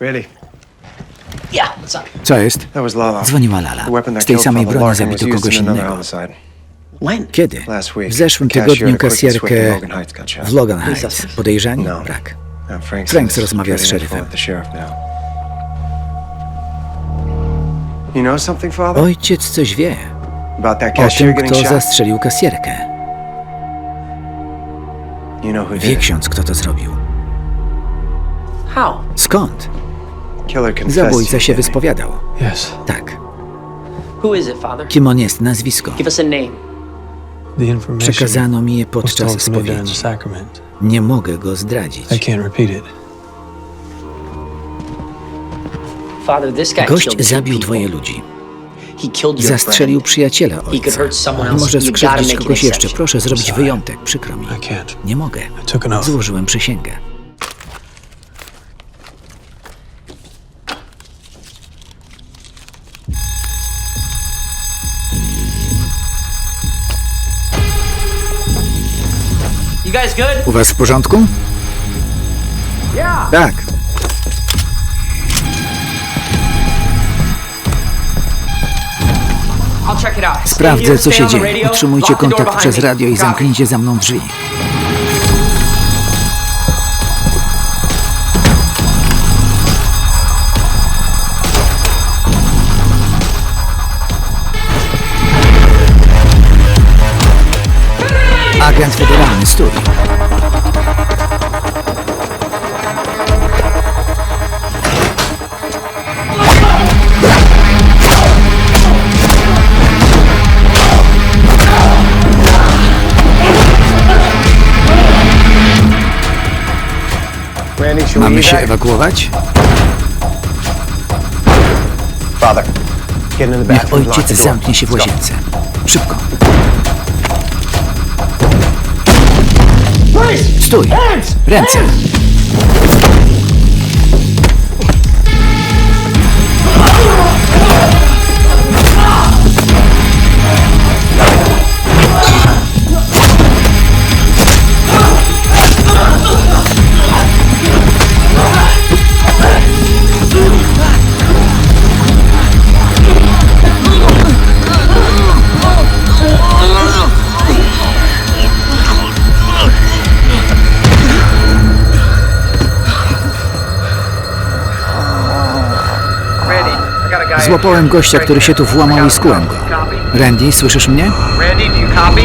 Really? Yeah, what's up? Co jest? That was Lala. Dzwoniła Lala. The weapon that Z tej samej broni zabito kogoś innego. When? Kiedy? W zeszłym tygodniu kasjerkę w Logan Heights. Podejrzani? No. Brak. Franks, rozmawia z szeryfem. Ojciec coś wie o tym, kto zastrzelił kasjerkę. Wie ksiądz, kto to zrobił. Skąd? Zabójca się wyspowiadał. Tak. Who is it, Father? Kim on jest? Nazwisko. Give us a name. The information Przekazano mi je podczas spowiedzi. Nie mogę go zdradzić. Father, this guy Gość killed two zabił people. dwoje ludzi. He killed your Zastrzelił friend. przyjaciela could ojca. hurt someone I else. może You gotta skrzywdzić make an kogoś jeszcze. exception. Proszę zrobić wyjątek. Przykro mi. Nie mogę. Złożyłem przysięgę. You guys good? U was w porządku? Tak. I'll check it out. Sprawdzę, co się dzieje. Utrzymujcie kontakt przez radio i zamknijcie za mną drzwi. Agent federalny, stój. Mamy się ewakuować? Niech ojciec zamknie się w łazience. Szybko. Stój! Ręce! Złapałem gościa, który się tu włamał i skułem go. Randy, słyszysz mnie? Randy, do you copy?